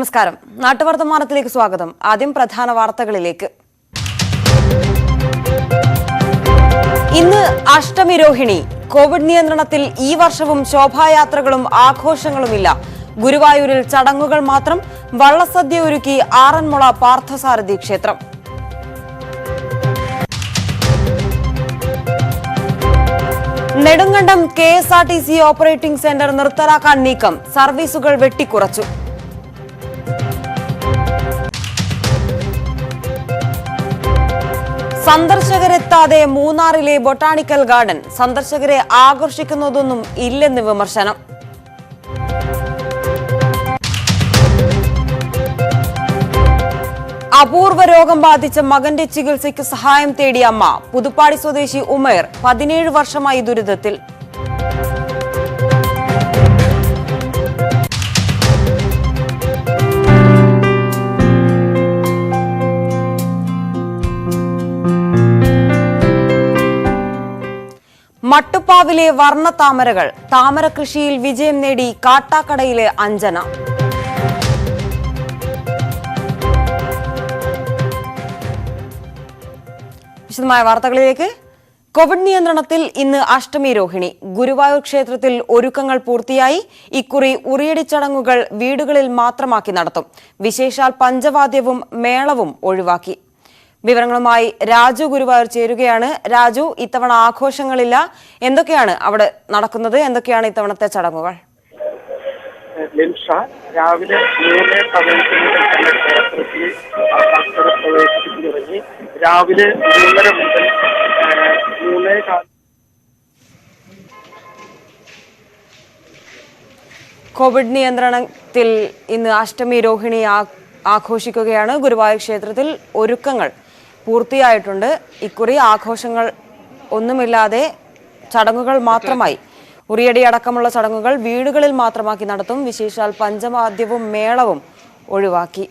നമസ്കാരം. നാട്ടുവർത്തമാനത്തിലേക്ക് സ്വാഗതം. ആദ്യം പ്രധാന വാർത്തകളിലേക്ക്. ഇന്ന് അഷ്ടമി രോഹിണി. കോവിഡ് നിയന്ത്രണത്തിൽ ഈ വർഷവും ശോഭായാത്രകളും ആഘോഷങ്ങളുമില്ല. ഗുരുവായൂരിൽ ചടങ്ങുകൾ മാത്രം വള്ളസദ്യ ഒരുക്കി ആറന്മുള പാർത്ഥസാരഥി ക്ഷേത്രം. Nedumkandam K S R T C operating centre നിർത്തലാക്കാൻ നീക്കം. സർവീസുകൾ വെട്ടിക്കുറച്ചു. സന്ദർശകരെത്താതെ മൂന്നാറിലെ ബൊട്ടാണിക്കൽ ഗാർഡൻ സന്ദർശകരെ ആകർഷിക്കുന്നതൊന്നും ഇല്ലെന്ന് വിമർശനം. അപൂർവ രോഗം ബാധിച്ച മകന്റെ ചികിത്സയ്ക്ക് സഹായം തേടിയ അമ്മ പുതുപ്പാടി സ്വദേശി ഉമേർ പതിനേഴ് വർഷമായി ദുരിതത്തിൽ. മട്ടുപ്പാവിലെ വർണ താമരകൾ താമര കൃഷിയിൽ വിജയം നേടി കാട്ടാക്കടയിലെ അഞ്ജന. വിശദമായ വാർത്തകളിലേക്ക്. കോവിഡ് നിയന്ത്രണത്തിൽ ഇന്ന് അഷ്ടമി രോഹിണി. ഗുരുവായൂർ ക്ഷേത്രത്തിൽ ഒരുക്കങ്ങൾ പൂർത്തിയായി. ഇക്കുറി ഉറിയടി ചടങ്ങുകൾ വീടുകളിൽ മാത്രമാക്കി നടത്തും. വിശേഷാൽ പഞ്ചവാദ്യവും മേളവും ഒഴിവാക്കി. വിവരങ്ങളുമായി രാജു ഗുരുവായൂർ ചേരുകയാണ്. രാജു ഇത്തവണ ആഘോഷങ്ങളില്ല. എന്തൊക്കെയാണ് അവിടെ നടക്കുന്നത്? എന്തൊക്കെയാണ് ഇത്തവണത്തെ ചടങ്ങുകൾ? രാവിലെ മൂന്ന് തന്നെ ക്ഷേത്രത്തിൽ തുടങ്ങി. രാവിലെ മൂന്നര മുതൽ മൂന്നേ കോവിഡ് നിയന്ത്രണത്തിൽ ഇന്ന് അഷ്ടമി രോഹിണി ആഘോഷിക്കുകയാണ്. ഗുരുവായൂർ ക്ഷേത്രത്തിൽ ഒരുക്കങ്ങൾ പൂർത്തിയായിട്ടുണ്ട്. ഇക്കുറി ആഘോഷങ്ങൾ ഒന്നുമില്ലാതെ ചടങ്ങുകൾ മാത്രമായി. ഉറിയടി അടക്കമുള്ള ചടങ്ങുകൾ വീടുകളിൽ മാത്രമാക്കി നടത്തും. വിശേഷാൽ പഞ്ചവാദ്യവും മേളവും ഒഴിവാക്കി.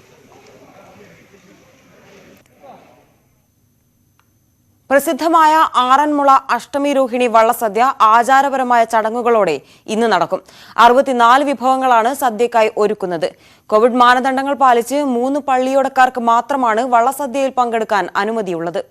പ്രസിദ്ധമായ ആറന്മുള അഷ്ടമി രോഹിണി വള്ളസദ്യ ആചാരപരമായ ചടങ്ങുകളോടെ ഇന്ന് നടക്കും. അറുപത്തിനാല് വിഭവങ്ങളാണ് സദ്യക്കായി ഒരുക്കുന്നത്. കോവിഡ് മാനദണ്ഡങ്ങൾ പാലിച്ച് മൂന്ന് പള്ളിയോടക്കാർക്ക് മാത്രമാണ് വള്ളസദ്യയിൽ പങ്കെടുക്കാൻ അനുമതിയുള്ളത്.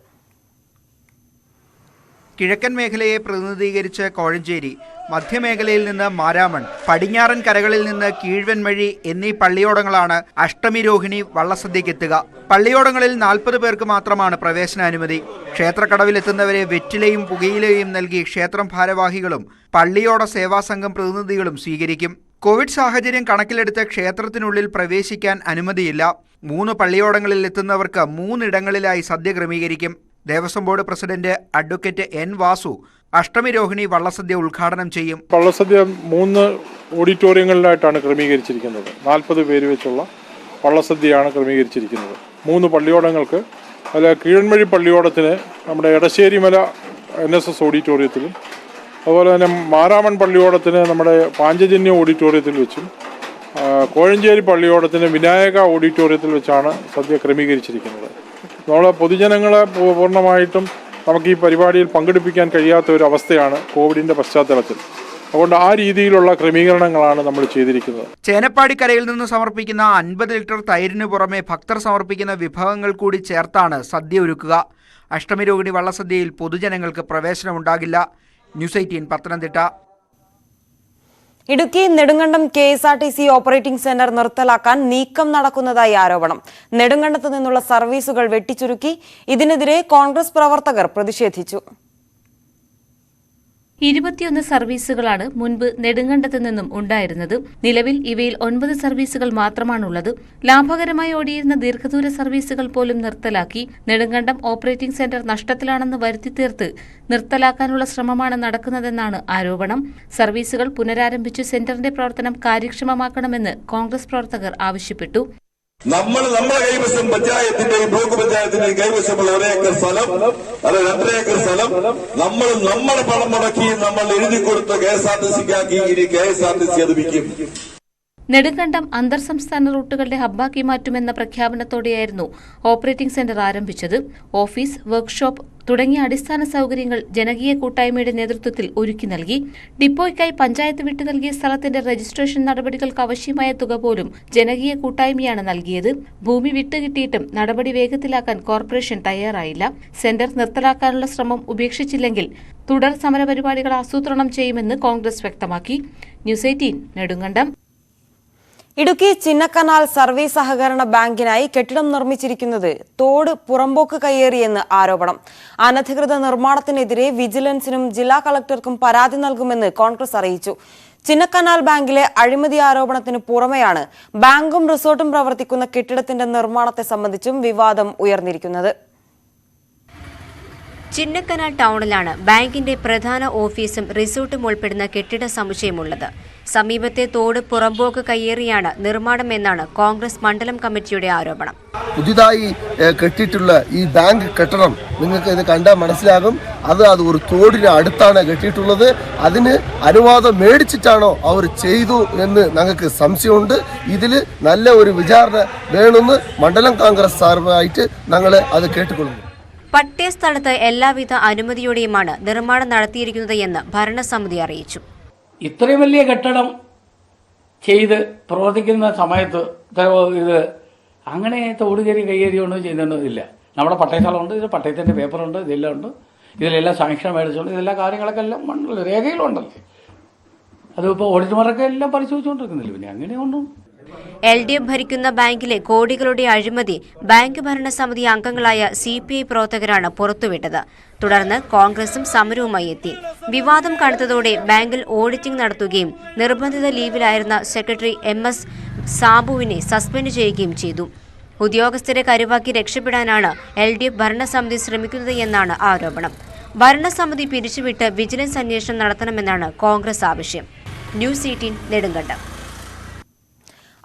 കിഴക്കൻ മേഖലയെ പ്രതിനിധീകരിച്ച് കോഴഞ്ചേരി മധ്യമേഖലയിൽ നിന്ന് മാരാമൺ പടിഞ്ഞാറൻ കരകളിൽ നിന്ന് കീഴ്വൻമഴി എന്നീ പള്ളിയോടങ്ങളാണ് അഷ്ടമി രോഹിണി വള്ളസദ്യക്കെത്തുക. പള്ളിയോടങ്ങളിൽ നാൽപ്പത് പേർക്ക് മാത്രമാണ് പ്രവേശനാനുമതി. ക്ഷേത്രക്കടവിലെത്തുന്നവരെ വെറ്റിലയും പുകയിലയും നൽകി ക്ഷേത്രം ഭാരവാഹികളും പള്ളിയോട സേവാസംഘം പ്രതിനിധികളും സ്വീകരിക്കും. കോവിഡ് സാഹചര്യം കണക്കിലെടുത്ത് ക്ഷേത്രത്തിനുള്ളിൽ പ്രവേശിക്കാൻ അനുമതിയില്ല. മൂന്ന് പള്ളിയോടങ്ങളിൽ എത്തുന്നവർക്ക് മൂന്നിടങ്ങളിലായി സദ്യ ക്രമീകരിക്കും. Devaswom board president advocate N Vasu Ashtami Rohini Vallasadya ഉദ്ഘാടനം ചെയ്യും. വള്ളസദ്യ മൂന്ന് ഓഡിറ്റോറിയങ്ങളിലായിട്ടാണ് ക്രമീകരിച്ചിരിക്കുന്നത്. നാൽപ്പത് പേര് വെച്ചുള്ള വള്ളസദ്യയാണ് ക്രമീകരിച്ചിരിക്കുന്നത്. മൂന്ന് പള്ളിയോടങ്ങൾക്ക് അതിൽ കീഴന്മഴി പള്ളിയോടത്തിന് നമ്മുടെ എടശ്ശേരിമല എൻ എസ് എസ് ഓഡിറ്റോറിയത്തിലും അതുപോലെ തന്നെ മാരാമൺ പള്ളിയോടത്തിന് നമ്മുടെ പാഞ്ചജന്യ ഓഡിറ്റോറിയത്തിൽ വെച്ചും കോഴഞ്ചേരി പള്ളിയോടത്തിന് വിനായക ഓഡിറ്റോറിയത്തിൽ വെച്ചാണ് സദ്യ ക്രമീകരിച്ചിരിക്കുന്നത്. നമ്മൾ പൊതുജനങ്ങളെ പൂർണമായിട്ടും നമുക്ക് ഈ പരിപാടിയിൽ പങ്കെടുപ്പിക്കാൻ കഴിയാത്ത ഒരു അവസ്ഥയാണ് കോവിഡിന്റെ പശ്ചാത്തലത്തിൽ. അതുകൊണ്ട് ആ രീതിയിലുള്ള ക്രമീകരണങ്ങളാണ് നമ്മൾ ചെയ്തിരിക്കുന്നത്. ചേനപ്പാടിക്കരയിൽ നിന്ന് സമർപ്പിക്കുന്ന അൻപത് ലിറ്റർ തൈരിന് പുറമെ ഭക്തർ സമർപ്പിക്കുന്ന വിഭവങ്ങൾ കൂടി ചേർത്താണ് സദ്യ ഒരുക്കുക. അഷ്ടമി രോഹിണി വള്ളസദ്യയിൽ പൊതുജനങ്ങൾക്ക് പ്രവേശനമുണ്ടാകില്ല. News eighteen Pathanamthitta. Idukki Nedumkandam K S R T C operating centre നിർത്തലാക്കാൻ നീക്കം നടക്കുന്നതായി ആരോപണം. നെടുങ്കണ്ടത്ത് നിന്നുള്ള സർവീസുകൾ വെട്ടിച്ചുരുക്കി. ഇതിനെതിരെ കോൺഗ്രസ് പ്രവർത്തകർ പ്രതിഷേധിച്ചു. ഇരുപത്തിയൊന്ന് സർവീസുകളാണ് മുൻപ് നെടുങ്കണ്ടത്ത് നിന്നും ഉണ്ടായിരുന്നത്. നിലവിൽ ഇവയിൽ ഒൻപത് സർവീസുകൾ മാത്രമാണുള്ളത്. ലാഭകരമായി ഓടിയിരുന്ന ദീർഘദൂര സർവീസുകൾ പോലും നിർത്തലാക്കി നെടുങ്കണ്ടം ഓപ്പറേറ്റിംഗ് സെന്റർ നഷ്ടത്തിലാണെന്ന് വരുത്തി തീർത്ത് നിർത്തലാക്കാനുള്ള ശ്രമമാണ് നടക്കുന്നതെന്നാണ് ആരോപണം. സർവീസുകൾ പുനരാരംഭിച്ച് സെന്ററിന്റെ പ്രവർത്തനം കാര്യക്ഷമമാക്കണമെന്ന് കോൺഗ്രസ് പ്രവർത്തകർ ആവശ്യപ്പെട്ടു. നമ്മൾ നമ്മുടെ കൈവശം പഞ്ചായത്തിന്റെയും ബ്ലോക്ക് പഞ്ചായത്തിന്റെയും കൈവശമുള്ള ഒരേക്കർ സ്ഥലം അല്ല രണ്ടര ഏക്കർ സ്ഥലം നമ്മൾ നമ്മുടെ പണം മുടക്കി നമ്മൾ എഴുതി കൊടുത്ത കെ എസ് ആർ ടി സിക്കാക്കി ഇനി K S R T C അത് വിൽക്കും. നെടുങ്കണ്ടം അന്തർ സംസ്ഥാന റൂട്ടുകളുടെ ഹബ്ബാക്കി മാറ്റുമെന്ന പ്രഖ്യാപനത്തോടെയായിരുന്നു ഓപ്പറേറ്റിംഗ് സെന്റർ ആരംഭിച്ചത്. ഓഫീസ് വർക്ക്ഷോപ്പ് തുടങ്ങിയ അടിസ്ഥാന സൗകര്യങ്ങൾ ജനകീയ കൂട്ടായ്മയുടെ നേതൃത്വത്തിൽ ഒരുക്കി നൽകി. ഡിപ്പോയ്ക്കായി പഞ്ചായത്ത് വിട്ടു നൽകിയ സ്ഥലത്തിന്റെ രജിസ്ട്രേഷൻ നടപടികൾക്ക് ആവശ്യമായ തുക പോലും ജനകീയ കൂട്ടായ്മയാണ് നൽകിയത്. ഭൂമി വിട്ടുകിട്ടിയിട്ടും നടപടി വേഗത്തിലാക്കാൻ കോർപ്പറേഷൻ തയ്യാറായില്ല. സെന്റർ നിർത്തലാക്കാനുള്ള ശ്രമം ഉപേക്ഷിച്ചില്ലെങ്കിൽ തുടർ സമരപരിപാടികൾ ആസൂത്രണം ചെയ്യുമെന്ന് കോൺഗ്രസ് വ്യക്തമാക്കി. News eighteen Nedumkandam. Idukki Chinnakanal service സഹകരണ ബാങ്കിനായി കെട്ടിടം നിർമ്മിച്ചിരിക്കുന്നത് തോട് പുറമ്പോക്ക് കയ്യേറിയെന്ന് ആരോപണം. അനധികൃത നിർമ്മാണത്തിനെതിരെ വിജിലൻസിനും ജില്ലാ കളക്ടർക്കും പരാതി നൽകുമെന്ന് കോൺഗ്രസ് അറിയിച്ചു. ചിന്നക്കനാൽ ബാങ്കിലെ അഴിമതി ആരോപണത്തിന് പുറമെയാണ് ബാങ്കും റിസോർട്ടും പ്രവർത്തിക്കുന്ന കെട്ടിടത്തിന്റെ നിർമ്മാണത്തെ സംബന്ധിച്ചും വിവാദം ഉയർന്നിരിക്കുന്നത്. ചിന്നക്കനാൽ ടൗണിലാണ് ബാങ്കിന്റെ പ്രധാന ഓഫീസും റിസോർട്ടും ഉൾപ്പെടുന്ന കെട്ടിട സമുച്ചയമുള്ളത്. സമീപത്തെ തോട് പുറമ്പോക്ക് കയ്യേറിയാണ് നിർമ്മാണം എന്നാണ് കോൺഗ്രസ് മണ്ഡലം കമ്മിറ്റിയുടെ ആരോപണം. പുതിയതായി കെട്ടിയിട്ടുള്ള ഈ ബാങ്ക് കെട്ടിടം നിങ്ങൾക്ക് ഇത് കണ്ടാൽ മനസ്സിലാകും. അത് അത് ഒരു തോടിന് അടുത്താണ് കെട്ടിയിട്ടുള്ളത്. അതിന് അനുവാദം മേടിച്ചിട്ടാണോ അവർ ചെയ്തു എന്ന് ഞങ്ങൾക്ക് സംശയമുണ്ട്. ഇതിൽ നല്ല ഒരു വിചാരണ വേണമെന്ന് മണ്ഡലം കോൺഗ്രസ് സാറുമായിട്ട് ഞങ്ങൾ അത് കേട്ടുകൊള്ളുന്നു. പട്ടയ സ്ഥലത്ത് എല്ലാവിധ അനുമതിയോടെയുമാണ് നിർമ്മാണം നടത്തിയിരിക്കുന്നത് എന്ന് ഭരണസമിതി അറിയിച്ചു. ഇത്രയും വലിയ കെട്ടിടം ചെയ്ത് പ്രവർത്തിക്കുന്ന സമയത്ത് ഇത് അങ്ങനെ തോട് കയറി കൈകയറിയൊന്നും ചെയ്യുന്നൊന്നുമില്ല നമ്മുടെ പട്ടയ സ്ഥലമുണ്ട് ഇത് പട്ടയത്തിന്റെ പേപ്പറുണ്ട് ഇതെല്ലാം ഉണ്ട്. ഇതിലെല്ലാം സാങ്ഷൻ മേടിച്ചുകൊണ്ട് ഇതെല്ലാം കാര്യങ്ങളൊക്കെ എല്ലാം രേഖയിലുണ്ടല്ലോ. അതിപ്പോൾ ഓഡിറ്റർമാരൊക്കെ എല്ലാം പരിശോധിച്ചുകൊണ്ടിരിക്കുന്നില്ല? പിന്നെ അങ്ങനെയൊന്നും എൽ ഡി എഫ് ഭരിക്കുന്ന ബാങ്കിലെ കോടികളുടെ അഴിമതി ബാങ്ക് ഭരണസമിതി അംഗങ്ങളായ സി പി ഐ പ്രവർത്തകരാണ് പുറത്തുവിട്ടത്. തുടർന്ന് കോൺഗ്രസും സമരവുമായി എത്തി. വിവാദം കടുത്തതോടെ ബാങ്കിൽ ഓഡിറ്റിംഗ് നടത്തുകയും നിർബന്ധിത ലീവിലായിരുന്ന സെക്രട്ടറി എം എസ് സാബുവിനെ സസ്പെൻഡ് ചെയ്യുകയും ചെയ്തു. ഉദ്യോഗസ്ഥരെ കരുവാക്കി രക്ഷപ്പെടാനാണ് എൽ ഡി എഫ് ഭരണസമിതി ശ്രമിക്കുന്നത് എന്നാണ് ആരോപണം. ഭരണസമിതി പിരിച്ചുവിട്ട് വിജിലൻസ് അന്വേഷണം നടത്തണമെന്നാണ് കോൺഗ്രസ് ആവശ്യം. News eighteen Nedumkandam.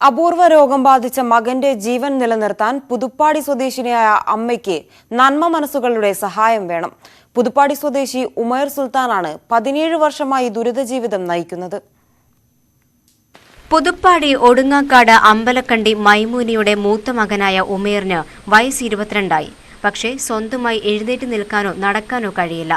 അപൂർവ രോഗം ബാധിച്ച മകന്റെ ജീവൻ നിലനിർത്താൻ പുതുപ്പാടി സ്വദേശിനിയായ അമ്മയ്ക്ക് നന്മ മനസ്സുകളുടെ സഹായം വേണം. പുതുപ്പാടി സ്വദേശി ഉമേർ സുൽത്താനാണ് പതിനേഴ് വർഷമായി ദുരിത ജീവിതം നയിക്കുന്നത്. പുതുപ്പാടി ഒടുങ്ങാക്കാട് അമ്പലക്കണ്ടി മൈമൂനിയുടെ മൂത്ത മകനായ ഉമേറിന് വയസ്സ് ഇരുപത്തിരണ്ടായി. പക്ഷേ സ്വന്തമായി എഴുന്നേറ്റ് നിൽക്കാനോ നടക്കാനോ കഴിയില്ല.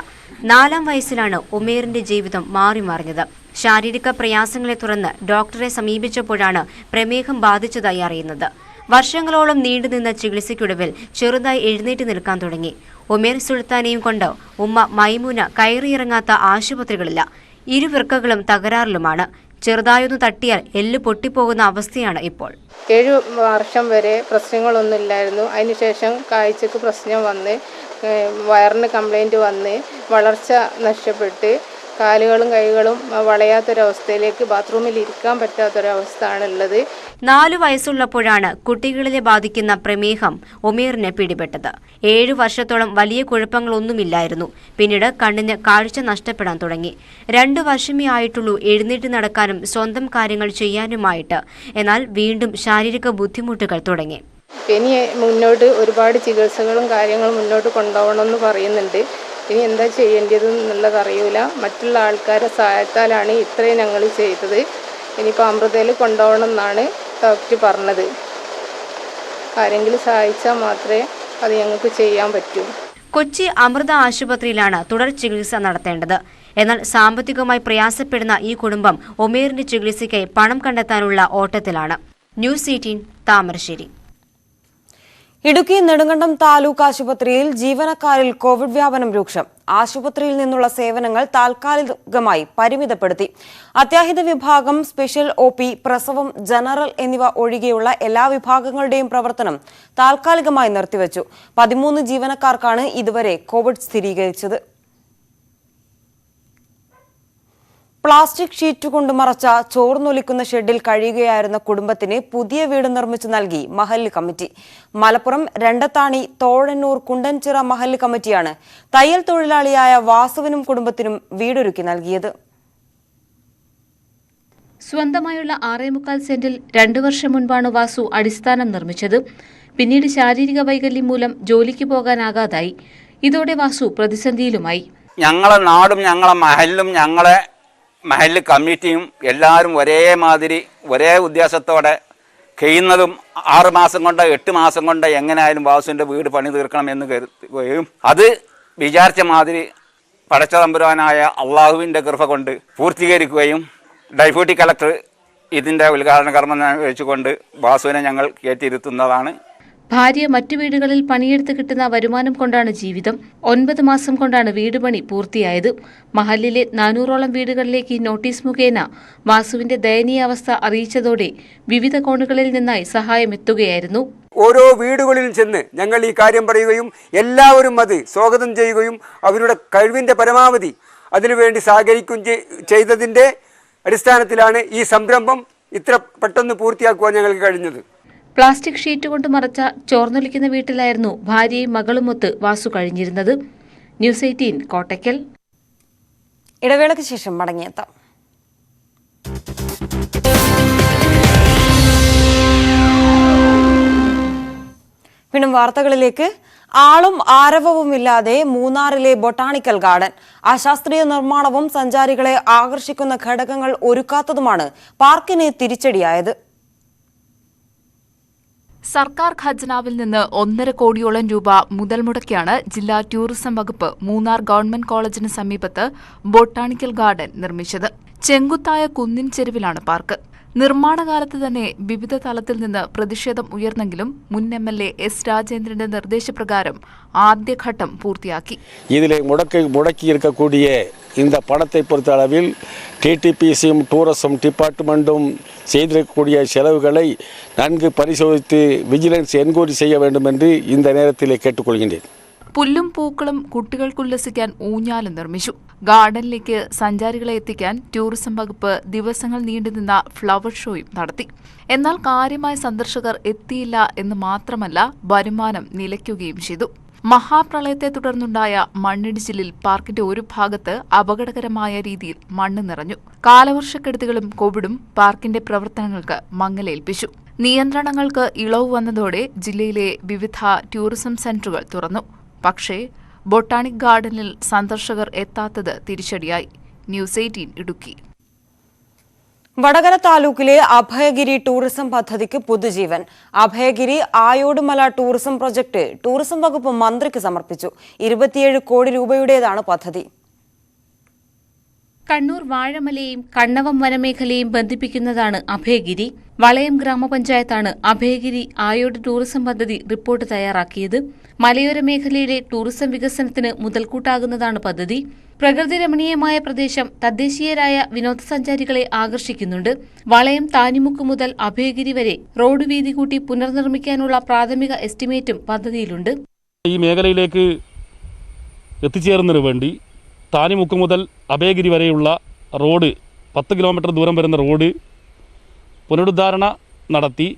നാലാം വയസ്സിലാണ് ഉമേറിന്റെ ജീവിതം മാറി മറിഞ്ഞത് ശാരീരിക പ്രയാസങ്ങളെ തുടർന്ന് ഡോക്ടറെ സമീപിച്ചപ്പോഴാണ് പ്രമേഹം ബാധിച്ചതായി അറിയുന്നത്. വർഷങ്ങളോളം നീണ്ടുനിന്ന ചികിത്സയ്ക്കൊടുവിൽ ചെറുതായി എഴുന്നേറ്റ് നിൽക്കാൻ തുടങ്ങി. ഉമേർ സുൽത്താനെയും കൊണ്ട് ഉമ്മ മൈമൂന കയറിയിറങ്ങാത്ത ആശുപത്രികളില്ല. ഇരുവൃക്കകളും തകരാറിലുമാണ്. ചെറുതായൊന്ന് തട്ടിയാൽ എല്ല് പൊട്ടിപ്പോകുന്ന അവസ്ഥയാണ് ഇപ്പോൾ. ഏഴ് വർഷം വരെ പ്രശ്നങ്ങളൊന്നുമില്ലായിരുന്നു അതിനുശേഷം കാഴ്ചക്ക് പ്രശ്നം വന്ന് വയറിന് കംപ്ലൈന്റ് വന്ന് വളർച്ച നഷ്ടപ്പെട്ട് കാലുകളും കൈകളും വളയാത്തൊരവസ്ഥയിലേക്ക് ബാത്റൂമിൽ ഇരിക്കാൻ പറ്റാത്തൊരവസ്ഥയാണ് ഉള്ളത് നാലു വയസ്സുള്ളപ്പോഴാണ് കുട്ടികളിലെ ബാധിക്കുന്ന പ്രമേഹം ഒമീറിനെ പിടിപെട്ടത്. ഏഴു വർഷത്തോളം വലിയ കുഴപ്പങ്ങളൊന്നുമില്ലായിരുന്നു. പിന്നീട് കണ്ണിന് കാഴ്ച നഷ്ടപ്പെടാൻ തുടങ്ങി. രണ്ടു വർഷമേ ആയിട്ടുള്ളൂ എഴുന്നേറ്റ് നടക്കാനും സ്വന്തം കാര്യങ്ങൾ ചെയ്യാനുമായിട്ട്. എന്നാൽ വീണ്ടും ശാരീരിക ബുദ്ധിമുട്ടുകൾ തുടങ്ങി. ഇനി മുന്നോട്ട് ഒരുപാട് ചികിത്സകളും കാര്യങ്ങളും മുന്നോട്ട് കൊണ്ടുപോകണമെന്ന് പറയുന്നുണ്ട്. ഇനി എന്താ ചെയ്യേണ്ടത് എന്നുള്ളത് അറിയൂല. മറ്റുള്ള ആൾക്കാരുടെ സഹായത്താലാണ് ഇത്രയും ഞങ്ങൾ ചെയ്തത്. ഇനിയിപ്പോൾ അമൃതയിൽ കൊണ്ടുപോകണം എന്നാണ് ഡോക്ടർ പറഞ്ഞത്. ആരെങ്കിലും സഹായിച്ചാൽ മാത്രമേ അത് ഞങ്ങൾക്ക് ചെയ്യാൻ പറ്റൂ. കൊച്ചി അമൃത ആശുപത്രിയിലാണ് തുടർ ചികിത്സ നടത്തേണ്ടത്. എന്നാൽ സാമ്പത്തികമായി പ്രയാസപ്പെടുന്ന ഈ കുടുംബം ഒമേറിന്റെ ചികിത്സയ്ക്കായി പണം കണ്ടെത്താനുള്ള ഓട്ടത്തിലാണ്. News eighteen Thamarassery. Idukki Nedumkandam taluk ആശുപത്രിയിൽ ജീവനക്കാരിൽ കോവിഡ് വ്യാപനം രൂക്ഷം. ആശുപത്രിയിൽ നിന്നുള്ള സേവനങ്ങൾ താൽക്കാലികമായി പരിമിതപ്പെടുത്തി. അത്യാഹിത വിഭാഗം സ്പെഷ്യൽ ഒ പി പ്രസവം ജനറൽ എന്നിവ ഒഴികെയുള്ള എല്ലാ വിഭാഗങ്ങളുടെയും പ്രവർത്തനം താൽക്കാലികമായി നിർത്തിവച്ചു. പതിമൂന്ന് ജീവനക്കാർക്കാണ് ഇതുവരെ കോവിഡ് സ്ഥിരീകരിച്ചത്. പ്ലാസ്റ്റിക് ഷീറ്റ് കൊണ്ട് മറച്ച ചോർന്നൊലിക്കുന്ന ഷെഡിൽ കഴിയുകയായിരുന്ന കുടുംബത്തിന് പുതിയ വീട് നിർമ്മിച്ചു നൽകി മഹല്ല് കമ്മിറ്റി. മലപ്പുറം രണ്ടത്താണി തോഴന്നൂർ കുണ്ടൻചിറ മഹല്ല് കമ്മിറ്റിയാണ് തയ്യൽ തൊഴിലാളിയായ വാസുവിനും കുടുംബത്തിനും വീടൊരുക്കി നൽകിയത്. സ്വന്തമായുള്ള ആറേമുക്കാൽ സെന്റിൽ രണ്ടു വർഷം മുൻപാണ് വാസു അടിസ്ഥാനം നിർമ്മിച്ചത്. പിന്നീട് ശാരീരിക വൈകല്യം മൂലം ജോലിക്ക് പോകാനാകാതായി. ഇതോടെ വാസു പ്രതിസന്ധിയിലുമായി. ഞങ്ങളെ നാടും ഞങ്ങളെ മഹലും ഞങ്ങളെ മഹല്ല് കമ്മിറ്റിയും എല്ലാവരും ഒരേമാതിരി ഒരേ ഉദ്ദേശത്തോടെ കഴിയുന്നതും ആറ് മാസം കൊണ്ട് എട്ട് മാസം കൊണ്ട് എങ്ങനെയായാലും വാസുവിന്റെ വീട് പണി തീർക്കണം എന്ന് കരുതുകയും അത് വിചാരിച്ച മാതിരി പടച്ചതമ്പുരാനായ അള്ളാഹുവിന്റെ കൃപ കൊണ്ട് പൂർത്തീകരിക്കുകയും ഡെപ്യൂട്ടി കളക്ടർ ഇതിന്റെ ഉദ്ഘാടന കർമ്മം വെച്ചുകൊണ്ട് വാസുവിനെ ഞങ്ങൾ കയറ്റിയിരുത്തുന്നതാണ് ഭാര്യ മറ്റു വീടുകളിൽ പണിയെടുത്ത് കിട്ടുന്ന വരുമാനം കൊണ്ടാണ് ജീവിതം. ഒൻപത് മാസം കൊണ്ടാണ് വീട് പണി പൂർത്തിയായത്. മഹലിലെ നാനൂറോളം വീടുകളിലേക്ക് നോട്ടീസ് മുഖേന വാസുവിന്റെ ദയനീയാവസ്ഥ അറിയിച്ചതോടെ വിവിധ കോണുകളിൽ നിന്നായി സഹായം എത്തുകയായിരുന്നു. ഓരോ വീടുകളിൽ ചെന്ന് ഞങ്ങൾ ഈ കാര്യം പറയുകയും എല്ലാവരും അത് സ്വാഗതം ചെയ്യുകയും അവരുടെ കഴിവിന്റെ പരമാവധി അതിനുവേണ്ടി സഹകരിക്കുകയും ചെയ്തതിന്റെ അടിസ്ഥാനത്തിലാണ് ഈ സംരംഭം ഇത്ര പെട്ടെന്ന് പൂർത്തിയാക്കുവാൻ ഞങ്ങൾക്ക് കഴിഞ്ഞത്. പ്ലാസ്റ്റിക് ഷീറ്റ് കൊണ്ട് മറച്ച ചോർന്നൊലിക്കുന്ന വീട്ടിലായിരുന്നു ഭാര്യയും മകളുമൊത്ത് വാസു കഴിഞ്ഞിരുന്നത്. News eighteen Kottakkal. ഇടവേളയ്ക്ക് ശേഷം മടങ്ങിയെത്താം. വീണ്ടും വാർത്തകളിലേക്ക്. ആളും ആരവവുമില്ലാതെ മൂന്നാറിലെ ബൊട്ടാണിക്കൽ ഗാർഡൻ. അശാസ്ത്രീയ നിർമ്മാണവും സഞ്ചാരികളെ ആകർഷിക്കുന്ന ഘടകങ്ങൾ ഒരുക്കാത്തതുമാണ് പാർക്കിനെ തിരിച്ചടിയായത്. സർക്കാർ ഖജനാവിൽ നിന്ന് ഒന്നര കോടിയോളം രൂപ മുതൽ മുടക്കിയാണ് ജില്ലാ ടൂറിസം വകുപ്പ് മൂന്നാർ ഗവൺമെന്റ് കോളേജിന് സമീപത്ത് ബൊട്ടാണിക്കൽ ഗാർഡൻ നിർമ്മിച്ചത്. ചെങ്കുത്തായ കുന്നിൻ ചെരുവിലാണ് പാർക്ക്. നിർമ്മാണകാലത്ത് തന്നെ വിവിധ തലത്തിൽ നിന്ന് പ്രതിഷേധം ഉയർന്നെങ്കിലും മുൻ എം എൽ എ എസ് രാജേന്ദ്രന്റെ നിർദ്ദേശപ്രകാരം ആദ്യഘട്ടം പൂർത്തിയാക്കി இதில் முடக்கி முடக்கி இருக்கக்கூடிய இந்த பணத்தை பொறுத்த அளவில் டிடிபிசியும் டூரிசம் டிபார்ட்மெண்ட்டும் செய்திருக்கக்கூடிய செலவுகளை நன்கு பரிசோதித்து விஜிலன்ஸ் என்கொயரி செய்ய வேண்டும் என்று இந்த நேரத்தில் கேட்டுக்கொள்கின்றேன் പുല്ലും പൂക്കളും കുട്ടികൾക്കുല്ലസിക്കാൻ ഊഞ്ഞാലും നിർമ്മിച്ചു. ഗാർഡനിലേക്ക് സഞ്ചാരികളെ എത്തിക്കാൻ ടൂറിസം വകുപ്പ് ദിവസങ്ങൾ നീണ്ടുനിന്ന ഫ്ലവർ ഷോയും നടത്തി. എന്നാൽ കാര്യമായ സന്ദർശകർ എത്തിയില്ല എന്ന് മാത്രമല്ല വരുമാനം നിലയ്ക്കുകയും ചെയ്തു. മഹാപ്രളയത്തെ തുടർന്നുണ്ടായ മണ്ണിടിച്ചിലിൽ പാർക്കിന്റെ ഒരു ഭാഗത്ത് അപകടകരമായ രീതിയിൽ മണ്ണ് നിറഞ്ഞു. കാലവർഷക്കെടുതികളും കോവിഡും പാർക്കിന്റെ പ്രവർത്തനങ്ങൾക്ക് മങ്ങലേൽപ്പിച്ചു. നിയന്ത്രണങ്ങൾക്ക് ഇളവ് വന്നതോടെ ജില്ലയിലെ വിവിധ ടൂറിസം സെന്ററുകൾ തുറന്നു. പക്ഷേ ബൊട്ടാണിക് ഗാർഡനിൽ സന്ദർശകർ എത്താത്തത് തിരിച്ചടിയായി. News eighteen Idukki. വടകര താലൂക്കിലെ അഭയഗിരി ടൂറിസം പദ്ധതിക്ക് പുതുജീവൻ. Abhayagiri Ayodumala tourism project tourism വകുപ്പ് മന്ത്രിക്ക് സമർപ്പിച്ചു. ഇരുപത്തിയേഴ് കോടി രൂപയുടേതാണ് പദ്ധതി. കണ്ണൂർ വാഴമലയും കണ്ണവം വനമേഖലയും ബന്ധിപ്പിക്കുന്നതാണ് അഭയഗിരി. വളയം ഗ്രാമപഞ്ചായത്താണ് അഭയഗിരി ആയോട് ടൂറിസം പദ്ധതി റിപ്പോർട്ട് തയ്യാറാക്കിയത്. മലയോര മേഖലയിലെ ടൂറിസം വികസനത്തിന് മുതൽക്കൂട്ടാകുന്നതാണ് പദ്ധതി. പ്രകൃതി രമണീയമായ പ്രദേശം തദ്ദേശീയരായ വിനോദസഞ്ചാരികളെ ആകർഷിക്കുന്നുണ്ട്. വളയം താനിമുക്ക് മുതൽ അഭയഗിരി വരെ റോഡ് വീതി കൂട്ടി പുനർനിർമ്മിക്കാനുള്ള പ്രാഥമിക എസ്റ്റിമേറ്റും പദ്ധതിയിലുണ്ട്. ഈ മേഖലയിലേക്ക് എത്തിച്ചേരുന്നതിന് വേണ്ടി താനിമുക്ക് മുതൽ അഭയഗിരി വരെയുള്ള റോഡ് പത്ത് കിലോമീറ്റർ ദൂരം വരുന്ന റോഡ് പുനരുദ്ധാരണ നടത്തി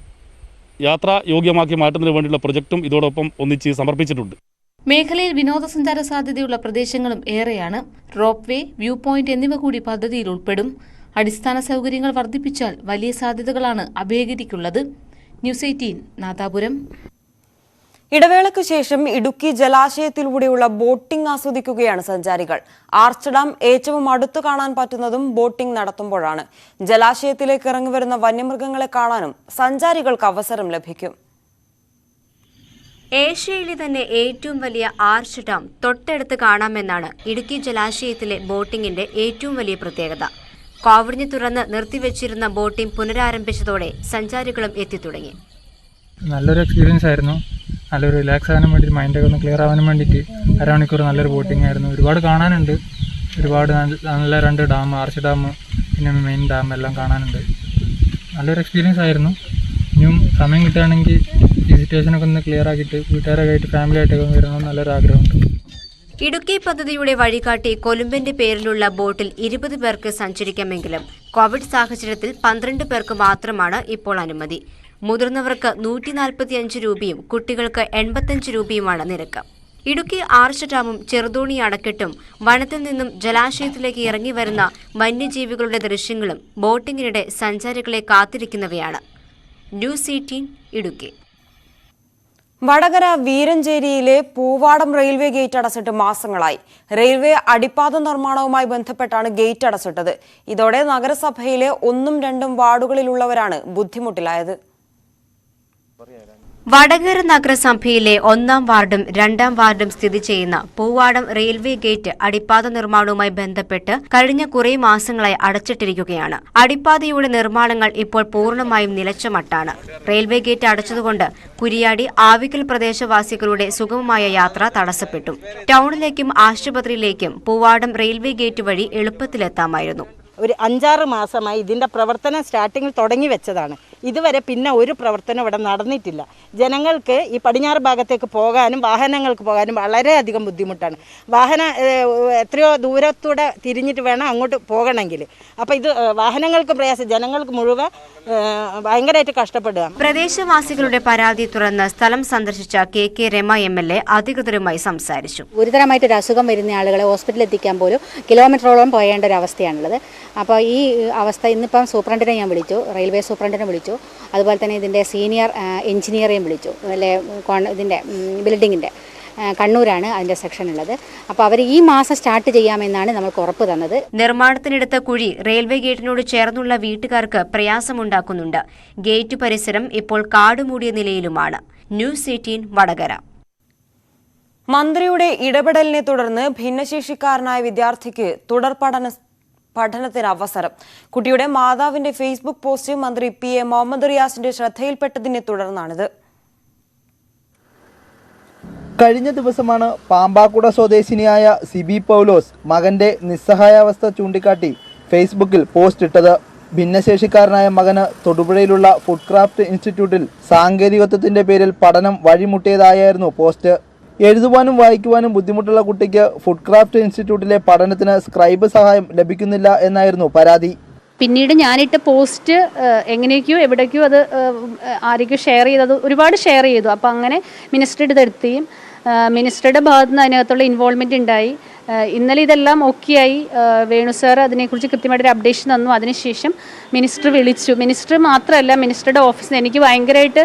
യാത്രാ യോഗ്യമാക്കി മാറ്റുന്നതിന് വേണ്ടിയുള്ള പ്രൊജക്റ്റും ഇതോടൊപ്പം ഒന്നിച്ച് സമർപ്പിച്ചിട്ടുണ്ട്. മേഖലയിൽ വിനോദസഞ്ചാര സാധ്യതയുള്ള പ്രദേശങ്ങളും ഏറെയാണ്. റോപ്പ് വേ വ്യൂ പോയിന്റ് എന്നിവ കൂടി പദ്ധതിയിൽ ഉൾപ്പെടും. അടിസ്ഥാന സൗകര്യങ്ങൾ വർദ്ധിപ്പിച്ചാൽ വലിയ സാധ്യതകളാണ് അഭയഗിരിക്കുള്ളത് ന്യൂസ് എയ്റ്റീൻ നാദാപുരം. ഇടവേളയ്ക്കു ശേഷം ഇടുക്കി ജലാശയത്തിലൂടെയുള്ള ബോട്ടിംഗ് ആസ്വദിക്കുകയാണ് സഞ്ചാരികൾ. ആർച്ച് ഡാം ഏറ്റവും അടുത്തു കാണാൻ പറ്റുന്നതും ബോട്ടിംഗ് നടത്തുമ്പോഴാണ്. ജലാശയത്തിലേക്ക് ഇറങ്ങി വരുന്ന വന്യമൃഗങ്ങളെ കാണാനും സഞ്ചാരികൾക്ക് അവസരം ലഭിക്കും. ഏഷ്യയിലെ തന്നെ ഏറ്റവും വലിയ ആർച്ച് ഡാം തൊട്ടടുത്ത് കാണാമെന്നാണ് ഇടുക്കി ജലാശയത്തിലെ ബോട്ടിംഗിന്റെ ഏറ്റവും വലിയ പ്രത്യേകത. കോവിഡിനെ തുറന്ന് നിർത്തിവെച്ചിരുന്ന ബോട്ടിംഗ് പുനരാരംഭിച്ചതോടെ സഞ്ചാരികളും എത്തിത്തുടങ്ങി. നല്ലൊരു എക്സ്പീരിയൻസ് ആയിരുന്നു. നല്ലൊരു റിലാക്സ് ആകാനും വേണ്ടി മൈൻഡൊക്കെ ഒന്ന് ക്ലിയർ ആവാനും വേണ്ടിയിട്ട് അരമണിക്കൂർ നല്ലൊരു ബോട്ടിംഗ് ആയിരുന്നു. ഒരുപാട് കാണാനുണ്ട്. ഒരുപാട് നല്ല രണ്ട് ഡാം ആർച്ച് ഡാം പിന്നെ മെയിൻ ഡാം എല്ലാം കാണാനുണ്ട്. നല്ലൊരു എക്സ്പീരിയൻസ് ആയിരുന്നു. ഇനിയും സമയം കിട്ടുകയാണെങ്കിൽ ഈ ഒന്ന് ക്ലിയർ ആക്കിയിട്ട് വീട്ടുകാരൊക്കെ ആയിട്ട് ഫാമിലി ആയിട്ടൊക്കെ വരണമെന്ന് നല്ലൊരു ആഗ്രഹമുണ്ട്. ഇടുക്കി പദ്ധതിയുടെ വഴികാട്ടി കൊലുമ്പിന്റെ പേരിലുള്ള ബോട്ടിൽ ഇരുപത് പേർക്ക് സഞ്ചരിക്കാമെങ്കിലും കോവിഡ് സാഹചര്യത്തിൽ പന്ത്രണ്ട് പേർക്ക് മാത്രമാണ് ഇപ്പോൾ അനുമതി. മുതിർന്നവർക്ക് നൂറ്റി നാൽപ്പത്തിയഞ്ച് രൂപയും കുട്ടികൾക്ക് എൺപത്തഞ്ച് രൂപയുമാണ് നിരക്ക്. ഇടുക്കി ആർച്ച് ഡാമും ചെറുതോണി അണക്കെട്ടും വനത്തിൽ നിന്നും ജലാശയത്തിലേക്ക് ഇറങ്ങി വരുന്ന വന്യജീവികളുടെ ദൃശ്യങ്ങളും ബോട്ടിങ്ങിനിടെ സഞ്ചാരികളെ കാത്തിരിക്കുന്നവയാണ്. News eighteen Idukki. വടകര വീരഞ്ചേരിയിലെ പൂവാടം റെയിൽവേ ഗേറ്റ് അടച്ചിട്ട് മാസങ്ങളായി. റെയിൽവേ അടിപ്പാത നിർമ്മാണവുമായി ബന്ധപ്പെട്ടാണ് ഗേറ്റ് അടച്ചിട്ടത്. ഇതോടെ നഗരസഭയിലെ ഒന്നും രണ്ടും വാർഡുകളിലുള്ളവരാണ് ബുദ്ധിമുട്ടിലായത്. വടകര നഗരസഭയിലെ ഒന്നാം വാർഡും രണ്ടാം വാർഡും സ്ഥിതി ചെയ്യുന്ന പൂവാടം റെയിൽവേ ഗേറ്റ് അടിപ്പാത നിർമ്മാണവുമായി ബന്ധപ്പെട്ട് കഴിഞ്ഞ കുറേ മാസങ്ങളായി അടച്ചിട്ടിരിക്കുകയാണ്. അടിപ്പാതയുടെ നിർമ്മാണങ്ങൾ ഇപ്പോൾ പൂർണമായും നിലച്ച മട്ടാണ്. റെയിൽവേ ഗേറ്റ് അടച്ചതുകൊണ്ട് കുരിയാടി ആവിക്കൽ പ്രദേശവാസികളുടെ സുഗമമായ യാത്ര തടസ്സപ്പെട്ടു. ടൗണിലേക്കും ആശുപത്രിയിലേക്കും പൂവാടം റെയിൽവേ ഗേറ്റ് വഴി എളുപ്പത്തിലെത്താമായിരുന്നു. ഒരു അഞ്ചാറ് മാസമായി ഇതിന്റെ പ്രവർത്തനം സ്റ്റാർട്ടിങ്ങിൽ തുടങ്ങി വെച്ചതാണ്. ഇതുവരെ പിന്നെ ഒരു പ്രവർത്തനം ഇവിടെ നടന്നിട്ടില്ല. ജനങ്ങൾക്ക് ഈ പടിഞ്ഞാറ് ഭാഗത്തേക്ക് പോകാനും വാഹനങ്ങൾക്ക് പോകാനും വളരെയധികം ബുദ്ധിമുട്ടാണ്. വാഹന എത്രയോ ദൂരത്തൂടെ തിരിഞ്ഞിട്ട് വേണം അങ്ങോട്ട് പോകണമെങ്കിൽ. അപ്പോൾ ഇത് വാഹനങ്ങൾക്ക് പ്രയാസം ജനങ്ങൾക്ക് മുഴുവൻ ഭയങ്കരമായിട്ട് കഷ്ടപ്പെടുക. പ്രദേശവാസികളുടെ പരാതി തുറന്ന് സ്ഥലം സന്ദർശിച്ച K K Rama M L A അധികൃതരുമായി സംസാരിച്ചു. ഗുരുതരമായിട്ട് ഒരു അസുഖം വരുന്ന ആളുകളെ ഹോസ്പിറ്റലിൽ എത്തിക്കാൻ പോലും കിലോമീറ്ററോളം പോയേണ്ട ഒരു അവസ്ഥയാണുള്ളത്. അപ്പോൾ ഈ അവസ്ഥ ഇന്നിപ്പം സൂപ്രണ്ടിനെ ഞാൻ വിളിച്ചു റെയിൽവേ സൂപ്രണ്ടിനെ വിളിച്ചു. അതുപോലെ തന്നെ ഇതിന്റെ സീനിയർ എഞ്ചിനീയറെയും വിളിച്ചു. അല്ലെ ഇതിന്റെ ബിൽഡിങ്ങിന്റെ കണ്ണൂരാണ് അതിന്റെ സെക്ഷൻ ഉള്ളത് അപ്പോൾ അവർ ഈ മാസം സ്റ്റാർട്ട് ചെയ്യാമെന്നാണ് നമ്മൾക്ക് ഉറപ്പ് തന്നത്. നിർമ്മാണത്തിനെടുത്ത കുഴി റെയിൽവേ ഗേറ്റിനോട് ചേർന്നുള്ള വീട്ടുകാർക്ക് പ്രയാസമുണ്ടാക്കുന്നുണ്ട്. ഗേറ്റ് പരിസരം ഇപ്പോൾ കാടുമൂടിയ നിലയിലുമാണ്. News eighteen Vadakara. മന്ത്രിയുടെ ഇടപെടലിനെ തുടർന്ന് ഭിന്നശേഷിക്കാരനായ വിദ്യാർത്ഥിക്ക് തുടർ പഠന പഠനത്തിന് അവസരം. കുട്ടിയുടെ മാതാവിന്റെ ഫേസ്ബുക്ക് പോസ്റ്റ് മന്ത്രി പി എ മുഹമ്മദ് റിയാസിന്റെ ശ്രദ്ധയിൽപ്പെട്ടതിനെ തുടർന്നാണിത്. കഴിഞ്ഞ ദിവസമാണ് പാമ്പാക്കുട സ്വദേശിനിയായ സിബി പൗലോസ് മകന്റെ നിസ്സഹായാവസ്ഥ ചൂണ്ടിക്കാട്ടി ഫേസ്ബുക്കിൽ പോസ്റ്റ് ഇട്ടത്. ഭിന്നശേഷിക്കാരനായ മകന് തൊടുപുഴയിലുള്ള ഫുഡ് ക്രാഫ്റ്റ് ഇൻസ്റ്റിറ്റ്യൂട്ടിൽ സാങ്കേതികത്വത്തിന്റെ പേരിൽ പഠനം വഴിമുട്ടിയതായിരുന്നു പോസ്റ്റ്. എഴുതുവാനും വായിക്കുവാനും ബുദ്ധിമുട്ടുള്ള കുട്ടിക്ക് ഫുഡ് ക്രാഫ്റ്റ് ഇൻസ്റ്റിറ്റ്യൂട്ടിലെ പഠനത്തിന് സ്ക്രൈബ് സഹായം ലഭിക്കുന്നില്ല എന്നായിരുന്നു പരാതി. പിന്നീട് ഞാനിട്ട പോസ്റ്റ് എങ്ങനെയൊക്കെയോ എവിടേക്കോ അത് ആരൊക്കെയോ ഷെയർ ചെയ്തത് ഒരുപാട് ഷെയർ ചെയ്തു. അപ്പോൾ അങ്ങനെ മിനിസ്റ്ററുടെ ഏഹ്, മിനിസ്റ്ററുടെ ഭാഗത്തുനിന്ന് അതിനകത്തുള്ള ഇൻവോൾവ്മെന്റ് ഉണ്ടായി. ഇന്നലെ ഇതെല്ലാം ഓക്കെയായി വേണു സാർ അതിനെക്കുറിച്ച് കൃത്യമായിട്ടൊരു അപ്ഡേഷൻ തന്നു. അതിനുശേഷം മിനിസ്റ്റർ വിളിച്ചു. മിനിസ്റ്റർ മാത്രമല്ല മിനിസ്റ്ററുടെ ഓഫീസിൽ എനിക്ക് ഭയങ്കരമായിട്ട്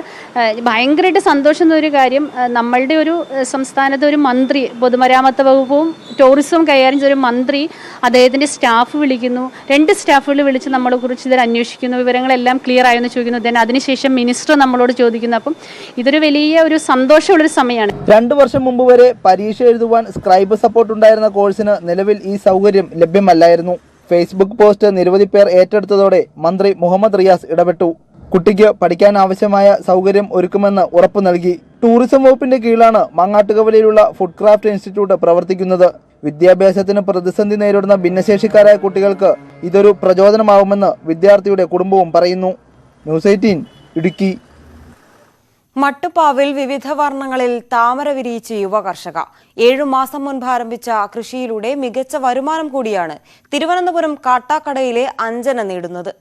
ഭയങ്കരമായിട്ട് സന്തോഷം എന്നൊരു കാര്യം നമ്മളുടെ ഒരു സംസ്ഥാനത്തെ ഒരു മന്ത്രി പൊതുമരാമത്ത് വകുപ്പും ടൂറിസവും കൈകാര്യം ചെയ്ത ഒരു മന്ത്രി അദ്ദേഹത്തിന്റെ സ്റ്റാഫ് വിളിക്കുന്നു. രണ്ട് സ്റ്റാഫുകൾ വിളിച്ച് നമ്മളെ കുറിച്ച് ഇതിൽ അന്വേഷിക്കുന്നു. വിവരങ്ങളെല്ലാം ക്ലിയർ ആയെന്ന് ചോദിക്കുന്നു. ദെൻ അതിനുശേഷം മിനിസ്റ്റർ നമ്മളോട് ചോദിക്കുന്നു. അപ്പം ഇതൊരു വലിയ ഒരു സന്തോഷമുള്ളൊരു സമയമാണ്. രണ്ട് വർഷം മുമ്പ് വരെ പരീക്ഷ എഴുതുവാൻ സ്ക്രൈബ് സപ്പോർട്ട് ഉണ്ടായിരുന്ന കോഴ്സിന് നിലവിൽ ഈ സൗകര്യം ലഭ്യമല്ലായിരുന്നു. ഫേസ്ബുക്ക് പോസ്റ്റ് നിരവധി പേർ ഏറ്റെടുത്തതോടെ മന്ത്രി മുഹമ്മദ് റിയാസ് ഇടപെട്ടു. കുട്ടിക്ക് പഠിക്കാൻ ആവശ്യമായ സൗകര്യം ഒരുക്കുമെന്ന് ഉറപ്പു നൽകി. ടൂറിസം വകുപ്പിന്റെ കീഴിലാണ് മങ്ങാട്ടുകവലയിലുള്ള ഫുഡ് ക്രാഫ്റ്റ് ഇൻസ്റ്റിറ്റ്യൂട്ട് പ്രവർത്തിക്കുന്നത്. വിദ്യാഭ്യാസത്തിന് പ്രതിസന്ധി നേരിടുന്ന ഭിന്നശേഷിക്കാരായ കുട്ടികൾക്ക് ഇതൊരു പ്രചോദനമാവുമെന്ന് വിദ്യാർത്ഥിയുടെ കുടുംബവും പറയുന്നു. News eighteen Idukki. മട്ടുപ്പാവിൽ വിവിധ വർണങ്ങളിൽ താമര വിരിയിച്ച് യുവ കർഷക. ഏഴു മാസം മുൻപ് ആരംഭിച്ച കൃഷിയിലൂടെ മികച്ച വരുമാനം കൂടിയാണ് തിരുവനന്തപുരം കാട്ടാക്കടയിലെ അഞ്ജന നേടുന്നത്.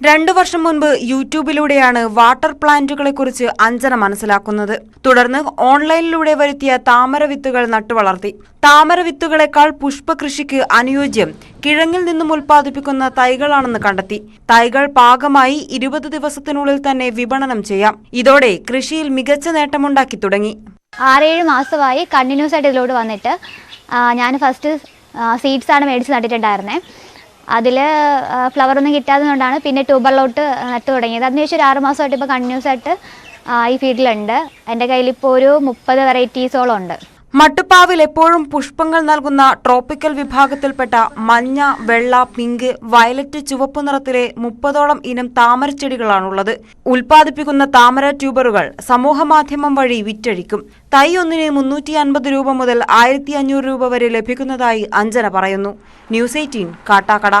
രണ്ടു വർഷം മുൻപ് യൂട്യൂബിലൂടെയാണ് വാട്ടർ പ്ലാന്റുകളെക്കുറിച്ച് അഞ്ജന മനസ്സിലാക്കുന്നത്. തുടർന്ന് ഓൺലൈനിലൂടെ വരുത്തിയ താമര വിത്തുകൾ നട്ടുവളർത്തി. താമര വിത്തുകളെക്കാൾ പുഷ്പകൃഷിക്ക് അനുയോജ്യം കിഴങ്ങിൽ നിന്നും ഉൽപ്പാദിപ്പിക്കുന്ന തൈകളാണെന്ന് കണ്ടെത്തി. തൈകൾ പാകമായി ഇരുപത് ദിവസത്തിനുള്ളിൽ തന്നെ വിപണനം ചെയ്യാം. ഇതോടെ കൃഷിയിൽ മികച്ച നേട്ടമുണ്ടാക്കി തുടങ്ങി. ആറേഴ് മാസമായി കണ്ടിന്യൂസ് ആയിട്ട് ഇതിലോട്ട് വന്നിട്ട് ഞാൻ ഫസ്റ്റ് സീഡ്സ് ആണ് മേടിച്ച് നട്ടിട്ടുണ്ടായിരുന്നത് അതിൽ ഫ്ലവർ ഒന്നും കിട്ടാത്തതുകൊണ്ടാണ് പിന്നെ ട്യൂബറിലോട്ട് നട്ട് തുടങ്ങിയത്. അതിനുശേഷം ഒരു ആറ് മാസമായിട്ട് ഇപ്പോൾ കണ്ടിന്യൂസ് ആയിട്ട് ഈ ഫീൽഡിലുണ്ട് എന്റെ കയ്യിൽ ഇപ്പോൾ ഒരു മുപ്പത് വെറൈറ്റീസോളം ഉണ്ട്. മട്ടുപ്പാവിൽ എപ്പോഴും പുഷ്പങ്ങൾ നൽകുന്ന ട്രോപ്പിക്കൽ വിഭാഗത്തിൽപ്പെട്ട മഞ്ഞ വെള്ള പിങ്ക് വയലറ്റ് ചുവപ്പ് നിറത്തിലെ മുപ്പതോളം ഇനം താമരച്ചെടികളാണുള്ളത് ഉൽപ്പാദിപ്പിക്കുന്ന താമര ട്യൂബറുകൾ സമൂഹമാധ്യമം വഴി വിറ്റഴിക്കും. തൈ ഒന്നിന് മുന്നൂറ്റി അൻപത് രൂപ മുതൽ ആയിരത്തി അഞ്ഞൂറ് രൂപ വരെ ലഭിക്കുന്നതായി അഞ്ജന പറയുന്നു. News eighteen Kattakada.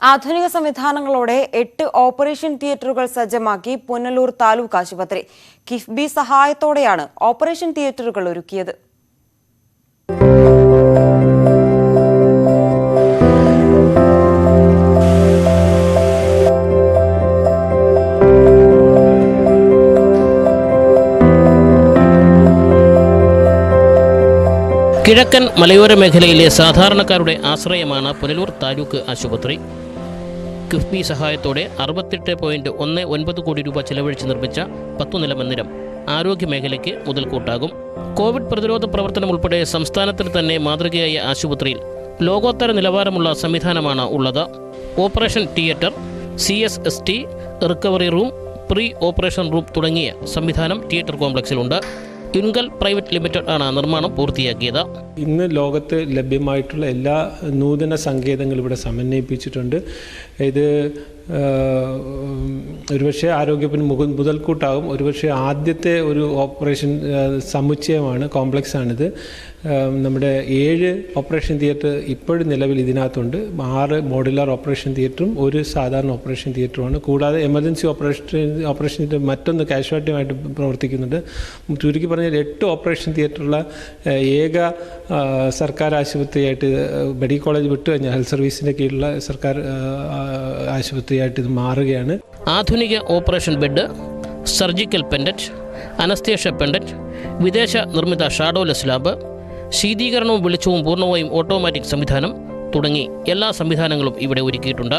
ആധുനിക സംവിധാനങ്ങളോടെ എട്ട് ഓപ്പറേഷൻ തിയേറ്ററുകൾ സജ്ജമാക്കി പുനലൂർ താലൂക്ക് ആശുപത്രി. കിഫ്ബി സഹായത്തോടെയാണ് ഓപ്പറേഷൻ തിയേറ്ററുകൾ ഒരുക്കിയത്. കിഴക്കൻ മലയോര മേഖലയിലെ സാധാരണക്കാരുടെ ആശ്രയമാണ് പുനലൂർ താലൂക്ക് ആശുപത്രി. കിഫ്ബി സഹായത്തോടെ അറുപത്തെട്ട് പോയിന്റ് ഒന്ന് ഒൻപത് കോടി രൂപ ചെലവഴിച്ച് നിർമ്മിച്ച പത്തുനില മന്ദിരം ആരോഗ്യമേഖലയ്ക്ക് മുതൽക്കൂട്ടാകും. കോവിഡ് പ്രതിരോധ പ്രവർത്തനം ഉൾപ്പെടെ സംസ്ഥാനത്തിൽ തന്നെ മാതൃകയായ ആശുപത്രിയിൽ ലോകോത്തര നിലവാരമുള്ള സംവിധാനമാണ് ഉള്ളത്. Operation theatre C S S T recovery room pre operation room തുടങ്ങിയ സംവിധാനം തിയേറ്റർ കോംപ്ലക്സിലുണ്ട്. യുൻകൽ പ്രൈവറ്റ് ലിമിറ്റഡ് ആണ് നിർമ്മാണം പൂർത്തിയാക്കിയത്. ഇന്ന് ലോകത്ത് ലഭ്യമായിട്ടുള്ള എല്ലാ നൂതന സങ്കേതങ്ങളും ഇവിടെ സമന്വയിപ്പിച്ചിട്ടുണ്ട്. ഇത് ഒരുപക്ഷെ ആരോഗ്യത്തിന് മുക മുതൽക്കൂട്ടാകും. ഒരുപക്ഷെ ആദ്യത്തെ ഒരു ഓപ്പറേഷൻ സമുച്ചയമാണ് കോംപ്ലക്സ് ആണിത് നമ്മുടെ ഏഴ് ഓപ്പറേഷൻ തിയേറ്റർ ഇപ്പോഴും നിലവിൽ ഇതിനകത്തുണ്ട്. ആറ് മോഡുലാർ ഓപ്പറേഷൻ തിയേറ്ററും ഒരു സാധാരണ ഓപ്പറേഷൻ തിയേറ്ററുമാണ്. കൂടാതെ എമർജൻസി ഓപ്പറേഷൻ ഓപ്പറേഷൻ തിയേറ്റർ മറ്റൊന്ന് കാഷ്വാലിറ്റിയുമായിട്ട് പ്രവർത്തിക്കുന്നുണ്ട്. ചുരുക്കി പറഞ്ഞാൽ എട്ട് ഓപ്പറേഷൻ തിയേറ്ററുള്ള ഏക സർക്കാർ ആശുപത്രിയായിട്ട് മെഡിക്കൽ കോളേജ് വിട്ടു കഴിഞ്ഞാൽ ഹെൽത്ത് സർവീസിന്റെ കീഴിലുള്ള സർക്കാർ ആ, ആ, ആശുപത്രിയായിട്ട് ഇത് മാറുകയാണ്. ആധുനിക operation bed surgical pendant anaesthesia pendant വിദേശ നിർമ്മിത ഷാഡോലെസ് ലാബ് ശീതീകരണവും വെളിച്ചവും പൂർണമായും ഓട്ടോമാറ്റിക് സംവിധാനം തുടങ്ങി എല്ലാ സംവിധാനങ്ങളും ഇവിടെ ഒരുക്കിയിട്ടുണ്ട്.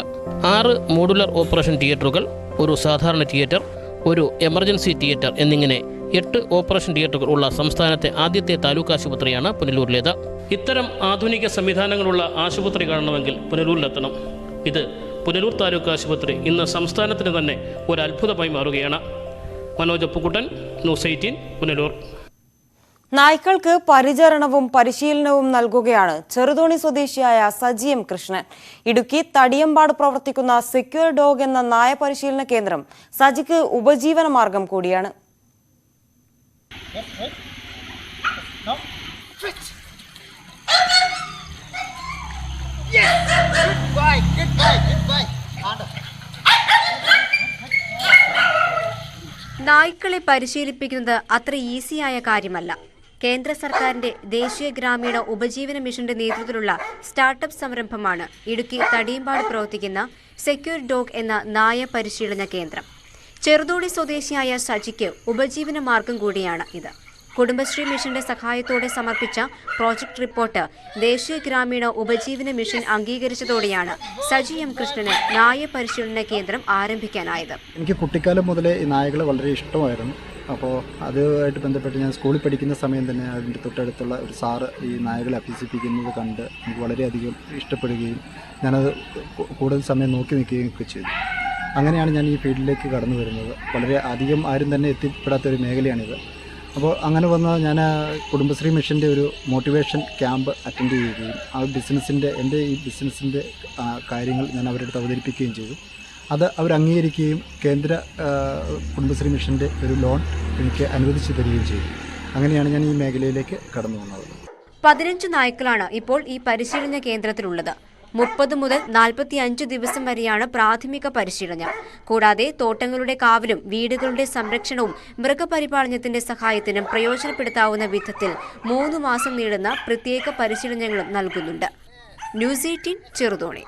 ആറ് മോഡുലർ ഓപ്പറേഷൻ തിയേറ്ററുകൾ ഒരു സാധാരണ തിയേറ്റർ ഒരു എമർജൻസി തിയേറ്റർ എന്നിങ്ങനെ എട്ട് ഓപ്പറേഷൻ തിയേറ്ററുകൾ ഉള്ള സംസ്ഥാനത്തെ ആദ്യത്തെ താലൂക്ക് ആശുപത്രിയാണ് പുനലൂരിലേത്. ഇത്തരം ആധുനിക സംവിധാനങ്ങളുള്ള ആശുപത്രി കാണണമെങ്കിൽ പുനലൂരിലെത്തണം. ഇത് പുനലൂർ താലൂക്ക് ആശുപത്രി ഇന്ന് സംസ്ഥാനത്തിന് തന്നെ ഒരു അത്ഭുതമായി മാറുകയാണ് മനോജ് അപ്പുക്കുട്ടൻ ന്യൂസ് എയ്റ്റീൻ പുനലൂർ നായ്ക്കൾക്ക് പരിചരണവും പരിശീലനവും നൽകുകയാണ് ചെറുതോണി സ്വദേശിയായ സജി എം കൃഷ്ണൻ ഇടുക്കി തടിയമ്പാട് പ്രവർത്തിക്കുന്ന സെക്യൂർ ഡോഗ് എന്ന നായ പരിശീലന കേന്ദ്രം സജിക്ക് ഉപജീവന മാർഗം കൂടിയാണ് നായ്ക്കളെ പരിശീലിപ്പിക്കുന്നത് അത്ര ഈസിയായ കാര്യമല്ല. കേന്ദ്ര സർക്കാരിന്റെ ദേശീയ ഗ്രാമീണ ഉപജീവന മിഷന്റെ നേതൃത്വത്തിലുള്ള സ്റ്റാർട്ടപ്പ് സംരംഭമാണ് ഇടുക്കി തടിയമ്പാട് പ്രവർത്തിക്കുന്ന സെക്യൂർ ഡോഗ് എന്ന നായ പരിശീലന കേന്ദ്രം. ചെറുതോടി സ്വദേശിയായ സജിക്ക് ഉപജീവന മാർഗം കൂടിയാണ് ഇത്. കുടുംബശ്രീ മിഷന്റെ സഹായത്തോടെ സമർപ്പിച്ച പ്രോജക്ട് റിപ്പോർട്ട് ദേശീയ ഗ്രാമീണ ഉപജീവന മിഷൻ അംഗീകരിച്ചതോടെയാണ് സജി എം കൃഷ്ണന് നായ പരിശീലന കേന്ദ്രം ആരംഭിക്കാനായത്. എനിക്ക് കുട്ടിക്കാലം മുതലേ ഈ നായകളെ വളരെ ഇഷ്ടമായിരുന്നു. അപ്പോൾ അതുമായിട്ട് ബന്ധപ്പെട്ട് ഞാൻ സ്കൂളിൽ പഠിക്കുന്ന സമയം തന്നെ അതിന്റെ തൊട്ടടുത്തുള്ള ഒരു സാറ് ഈ നായകളെ അഭ്യസിപ്പിക്കുന്നത് കണ്ട് എനിക്ക് വളരെയധികം ഇഷ്ടപ്പെടുകയും ഞാനത് കൂടുതൽ സമയം നോക്കി നിൽക്കുകയും ഒക്കെ ചെയ്തു. അങ്ങനെയാണ് ഞാൻ ഈ ഫീൽഡിലേക്ക് കടന്നു വരുന്നത്. വളരെ അധികം ആരും തന്നെ എത്തിപ്പെടാത്ത ഒരു മേഖലയാണിത്. അപ്പോൾ അങ്ങനെ വന്ന ഞാൻ കുടുംബശ്രീ മിഷന്റെ ഒരു മോട്ടിവേഷൻ ക്യാമ്പ് അറ്റൻഡ് ചെയ്യുകയും ആ ബിസിനസ്സിന്റെ എന്റെ ഈ ബിസിനസ്സിന്റെ കാര്യങ്ങൾ ഞാൻ അവരുടെ അടുത്ത് അവതരിപ്പിക്കുകയും ചെയ്തു. അത് അവർ അംഗീകരിക്കുകയും കേന്ദ്ര കുടുംബശ്രീ മിഷന്റെ ഒരു ലോൺ എനിക്ക് അനുവദിച്ചു തരികയും ചെയ്തു. അങ്ങനെയാണ് ഞാൻ ഈ മേഖലയിലേക്ക് കടന്നു വന്നത്. പതിനഞ്ച് നായ്ക്കളാണ് ഇപ്പോൾ ഈ പരിശീലന കേന്ദ്രത്തിലുള്ളത്. മുപ്പത് മുതൽ നാൽപ്പത്തി അഞ്ച് ദിവസം വരെയാണ് പ്രാഥമിക പരിശീലനം. കൂടാതെ തോട്ടങ്ങളുടെ കാവലും വീടുകളുടെ സംരക്ഷണവും മൃഗപരിപാലനത്തിന്റെ സഹായത്തിനും പ്രയോജനപ്പെടുത്താവുന്ന വിധത്തിൽ മൂന്ന് മാസം നീളുന്ന പ്രത്യേക പരിശീലനങ്ങളും നൽകുന്നുണ്ട്. News eighteen Cheruthoni.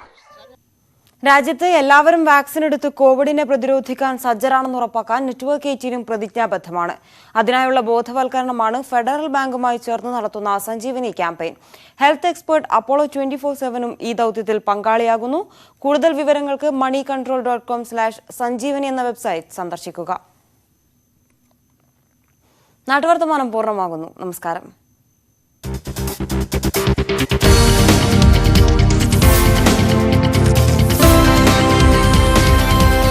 രാജ്യത്ത് എല്ലാവരും വാക്സിൻ എടുത്ത് കോവിഡിനെ പ്രതിരോധിക്കാൻ സജ്ജരാണെന്ന് ഉറപ്പാക്കാൻ നെറ്റ്വർക്ക് എയ്റ്റീനും പ്രതിജ്ഞാബദ്ധമാണ്. അതിനായുള്ള ബോധവൽക്കരണമാണ് ഫെഡറൽ ബാങ്കുമായി ചേർന്ന് നടത്തുന്ന Sanjeevani campaign. Health expert Apollo twenty four സെവനും ഈ ദൌത്യത്തിൽ പങ്കാളിയാകുന്നു. കൂടുതൽ വിവരങ്ങൾക്ക് Moneycontrol dot com slash Sanjeevani എന്ന വെബ്സൈറ്റ് സന്ദർശിക്കുക. നാട്ടുവർത്തമാനം പൂർണമാകുന്നു. നമസ്കാരം.